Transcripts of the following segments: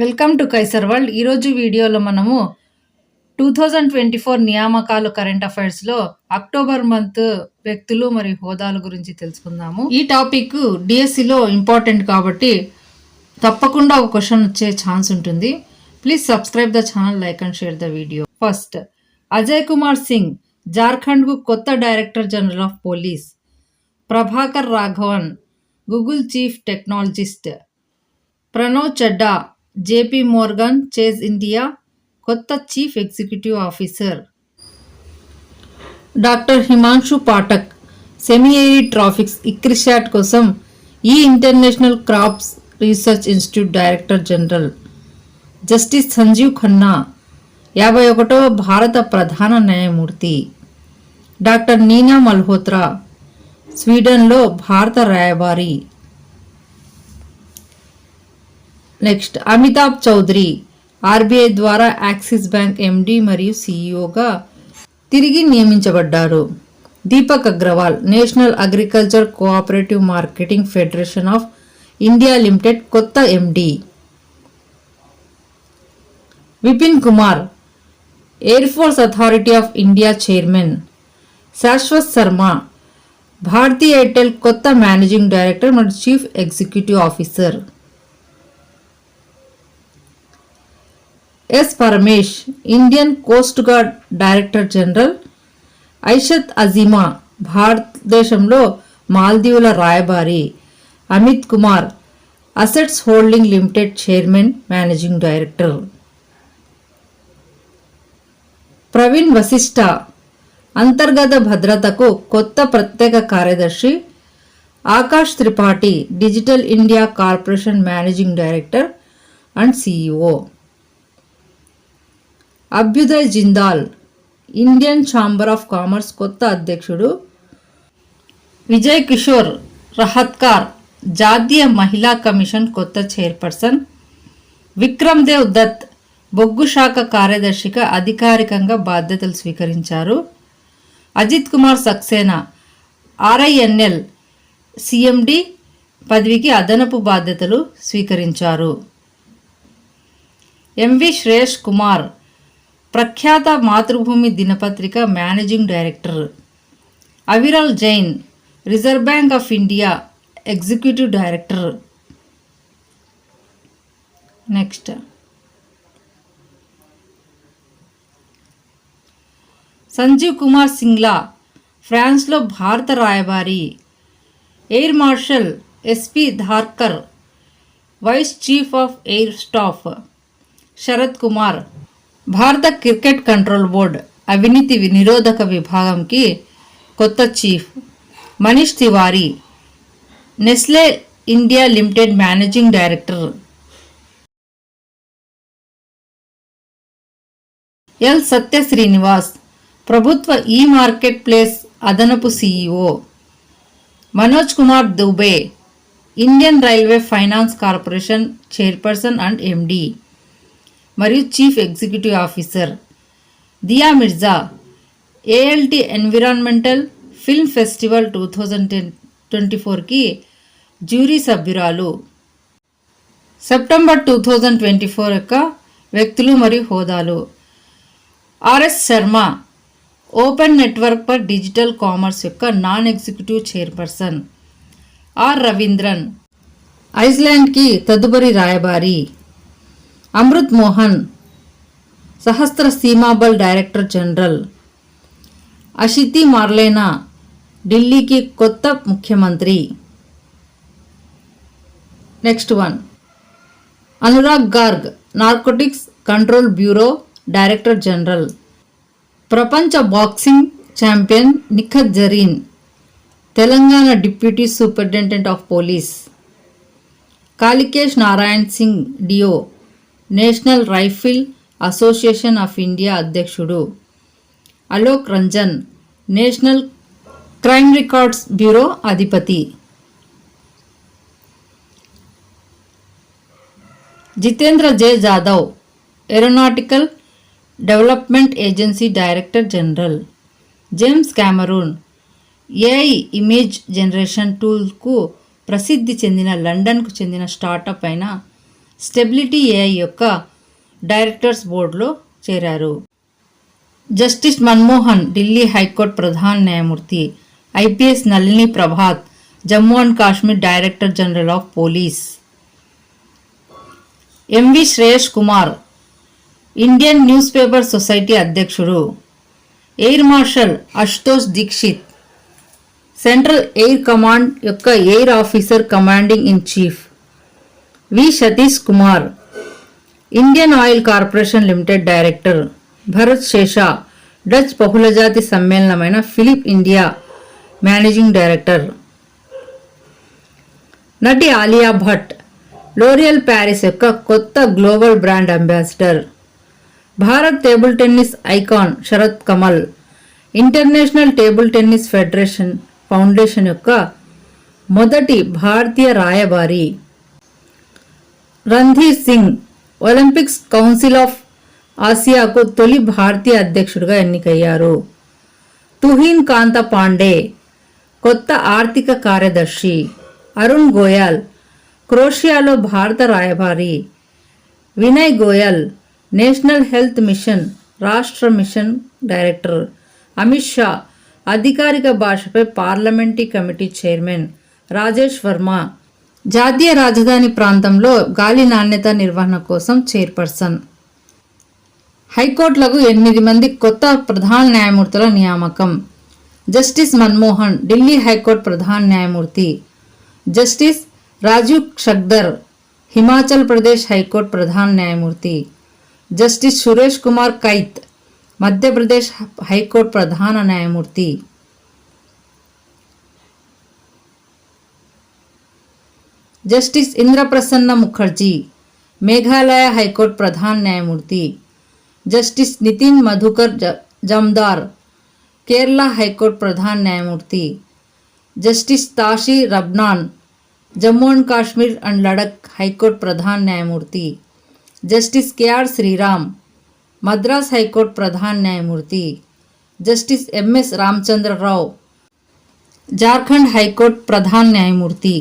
Welcome to Kaiser world. ఈరోజు వీడియోలో మనము టూ థౌజండ్ ట్వంటీ ఫోర్ నియామకాలు కరెంట్ అఫైర్స్లో అక్టోబర్ మంత్ వ్యక్తులు మరియు హోదాల గురించి తెలుసుకుందాము. ఈ టాపిక్ డిఎస్సిలో ఇంపార్టెంట్ కాబట్టి తప్పకుండా ఒక క్వశ్చన్ వచ్చే ఛాన్స్ ఉంటుంది. Please subscribe the channel like and share the video. First Ajay Kumar Singh జార్ఖండ్కు కొత్త director general of police Prabhakar Raghavan Google chief technologist Pranav Chadha JP Morgan Chase India కొత్త chief executive officer. Doctor Himanshu Pathak semi arid tropics ICRISAT కోసం ఈ international crops research institute director general. Justice Sanjiv Khanna యాభై ఒకటవ భారత ప్రధాన న్యాయమూర్తి. Doctor Neena Malhotra స్వీడన్లో భారత రాయబారి. నెక్స్ట్ అమితాబ్ చౌదరి ఆర్బీఐ ద్వారా యాక్సిస్ బ్యాంక్ ఎండి మరియు సీఈఓగా తిరిగి నియమించబడ్డారు. Deepak Agrawal national agriculture cooperative marketing federation of India limited కొత్త MD. Vipin Kumar air force authority of India chairman. Shashwat Sharma Bharti Airtel కొత్త మేనేజింగ్ డైరెక్టర్ మరియు chief executive officer. S Paramesh Indian coast guard director general Aishath Azeema భారతదేశంలో మాల్దీవుల రాయబారి Amit Kumar assets holding limited chairman managing director. Praveen Vashishta అంతర్గత భద్రతకు కొత్త ప్రత్యేక కార్యదర్శి Akash Tripathi digital India corporation managing director and CEO Abhyuday Jindal Indian chamber of commerce కొత్త అధ్యక్షుడు. విజయ్ కిషోర్ రహత్కార్ జాతీయ మహిళా కమిషన్ కొత్త చైర్పర్సన్. విక్రమ్ దేవ్ దత్ బొగ్గు శాఖ కార్యదర్శిగా అధికారికంగా బాధ్యతలు స్వీకరించారు. అజిత్ కుమార్ సక్సేనా ఆర్ఐఎన్ఎల్ సిఎండి పదవికి అదనపు బాధ్యతలు స్వీకరించారు. ఎంవి శ్రేష్ కుమార్ ప్రఖ్యాత మాతృభూమి దినపత్రిక managing director Aviral Jain reserve bank of India executive director. Next. Sanjeev Kumar Singla ఫ్రాన్స్లో భారత రాయబారి air marshal SP Dharkar vice chief of air staff Sharat Kumar. భారత క్రికెట్ కంట్రోల్ బోర్డ్ అవినీతి నిరోధక విభాగంకి కొత్త chief Manish Tiwari Nestle India limited managing director L Satya Srinivas ప్రభుత్వ e market place అదనపు CEO Manoj Kumar Dubey Indian railway finance corporation chairperson and MD. మరియు chief executive officer Dia Mirza ALT environmental film festival two thousand ten twenty ఫోర్కి jury సభ్యురాలు. September two thousand twenty four యొక్క వ్యక్తులు మరియు హోదాలు. RS Sharma open network for digital commerce యొక్క non executive chairperson. R Ravindran ఐస్లాండ్కి తదుపరి రాయబారి. Amrit Mohan Sashastra Seemabal director general. అషితి Marlena ఢిల్లీకి కొత్త ముఖ్యమంత్రి. Next one. Anurag Garg narcotics control bureau director general. ప్రపంచ boxing champion Nikhat Zareen Telangana deputy superintendent of police. Kalikesh Narayan Singh Deo national rifle association of India అధ్యక్షుడు. Alok Ranjan national crime records bureau అధిపతి. Jitendra J Jadhav aeronautical development agency director general. James Cameron AI image generation టూల్కు ప్రసిద్ధి చెందిన లండన్కు చెందిన startup అయిన stability AI యొక్క directors బోర్డులో చేరారు. Justice Manmohan Delhi high court ప్రధాన న్యాయమూర్తి IPS Nalini Prabhat Jammu and Kashmir director general of police. MV Shreyas Kumar Indian newspaper society అధ్యక్షుడు. Air marshal Ashutosh Dixit central air command యొక్క air officer commanding in chief. V Satish Kumar Indian oil corporation limited director Bharat Sesha Dutch బహుళజాతి సమ్మేళనమైన Philip India managing director. నటి Alia Bhatt L'Oreal Paris యొక్క కొత్త global brand ambassador. Bharat table tennis icon Sharath Kamal international table tennis federation foundation యొక్క మొదటి భారతీయ రాయబారి. Randhir Singh Olympics council of ఆసియాకు తొలి భారతీయ అధ్యక్షుడిగా ఎన్నికయ్యారు. తుహీన్ కాంత పాండే కొత్త ఆర్థిక కార్యదర్శి. అరుణ్ గోయల్ క్రోషియాలో భారత రాయబారి. Vinay Goyal national health mission రాష్ట్ర మిషన్ డైరెక్టర్. అమిత్ షా అధికారిక భాషపై parliamentary committee chairman. Rajesh Verma జాతీయ రాజధాని ప్రాంతంలో గాలి నాణ్యత నిర్వహణ కోసం చైర్పర్సన్. హైకోర్టులకు ఎనిమిది మంది కొత్త ప్రధాన న్యాయమూర్తుల నియామకం. జస్టిస్ మన్మోహన్ ఢిల్లీ హైకోర్టు ప్రధాన న్యాయమూర్తి. Justice Rajiv Shakdher Himachal Pradesh high court ప్రధాన న్యాయమూర్తి. Justice Suresh Kumar Kait Madhya Pradesh high court ప్రధాన న్యాయమూర్తి. Justice Indraprasanna Mukherjee Meghalaya high court ప్రధాన న్యాయమూర్తి జస్టిస్ నితిన్ మధుకర్ జ- జమ్దార్ కేరళ హైకోర్టు ప్రధాన న్యాయమూర్తి justice Tashi Rabstan Jammu and Kashmir and Ladakh high court ప్రధాన న్యాయమూర్తి justice K R Sriram Madras high court ప్రధాన న్యాయమూర్తి justice M S Ramachandra Rao Jharkhand high court ప్రధాన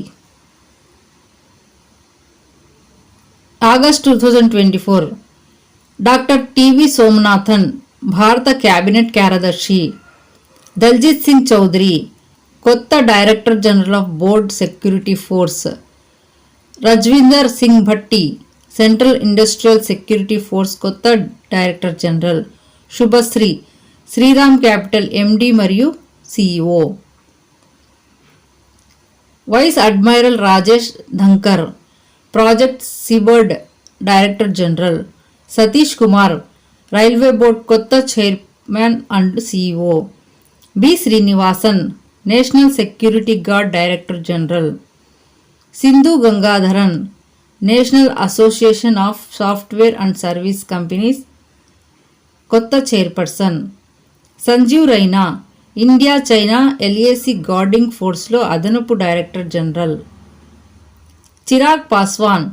న్యాయమూర్తి August two thousand twenty four doctor T V Somanathan భారత cabinet కార్యదర్శి దల్జిత్ సింగ్ చౌదరి కొత్త director general of board security force Rajwinder Singh Bhatti central industrial security force కొత్త director general Shubhashree Sriram capital M D మరియు CEO vice admiral Rajesh Dhankar project seabird director general Satish Kumar railway board కొత్త chairman and CEO B Srinivasan national security guard director general Sindhu Gangadharan national association of software and service companies కొత్త chairperson Sanjeev Raina India China LAC guarding ఫోర్స్లో అదనపు director general Chirag Paswan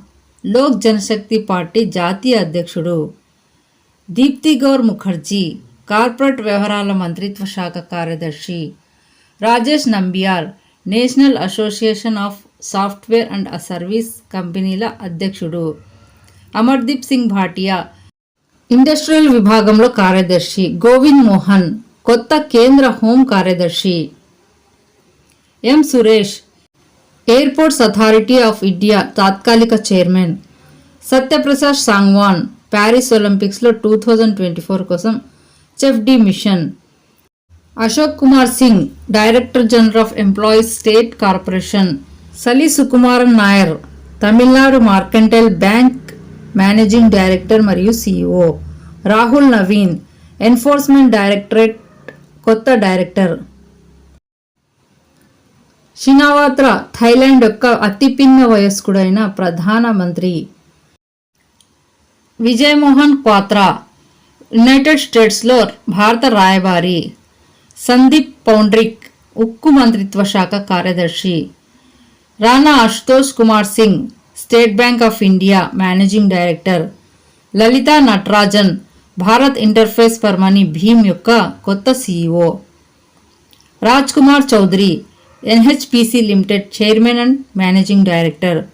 Lok Janshakti party జాతీయ అధ్యక్షుడు. Deepti Gaur Mukherjee corporate వ్యవహారాల మంత్రిత్వ శాఖ కార్యదర్శి. Rajesh Nambiar national association of software and service కంపెనీల అధ్యక్షుడు. అమర్దీప్ సింగ్ భాటియా ఇండస్ట్రియల్ విభాగంలో కార్యదర్శి. గోవింద్ మోహన్ కొత్త కేంద్ర హోం కార్యదర్శి. M Suresh airports authority of India తాత్కాలిక చైర్మన్ సత్యప్రసాద్ సాంగ్వాన్ ప్యారిస్ ఒలింపిక్స్లో టూ థౌజండ్ ట్వంటీ ఫోర్ కోసం chef de mission Ashok Kumar Singh director general of employees state corporation Sali Sukumaran Nair Tamil Nadu mercantile bank managing director మరియు CEO Rahul Naveen enforcement directorate కొత్త director Shinawatra Thailand యొక్క అతిపిన్న వయస్కుడైన ప్రధానమంత్రి Vijayamohan Kwatra United స్టేట్స్లో భారత రాయబారి సందీప్ పౌండ్రిక్ ఉక్కు మంత్రిత్వ శాఖ కార్యదర్శి Rana Ashutosh Kumar Singh state bank of India managing director Lalitha Natarajan Bharat interface for money Bhim యొక్క కొత్త CEO. Raj Kumar Chaudhary NHPC limited chairman and managing director.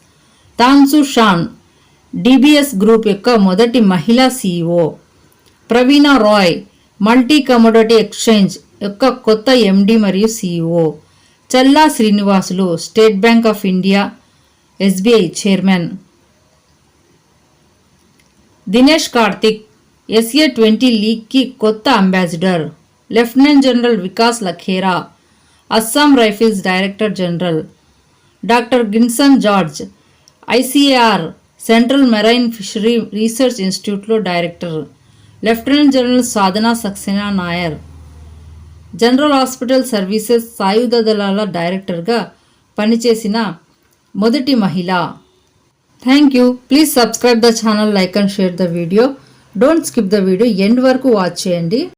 Tan Su Shan DBS group యొక్క మొదటి మహిళా CEO. Praveena Rai multi commodity exchange యొక్క కొత్త MD మరియు CEO. Challa Srinivasulu state bank of India SBI chairman. Dinesh Karthik SA twenty లీగ్కి కొత్త ambassador. Lieutenant general Vikas Lakhera Assam rifles director general. Doctor Ginson George ICR central marine fishery research ఇన్స్టిట్యూట్లో director. Lieutenant general Sadhana Saxena Nair. General hospital services సాయుధ దళాల డైరెక్టర్గా పనిచేసిన మొదటి మహిళ. Thank you. Please subscribe the channel like and share the video. Don't skip the video. End వరకు watch చేయండి.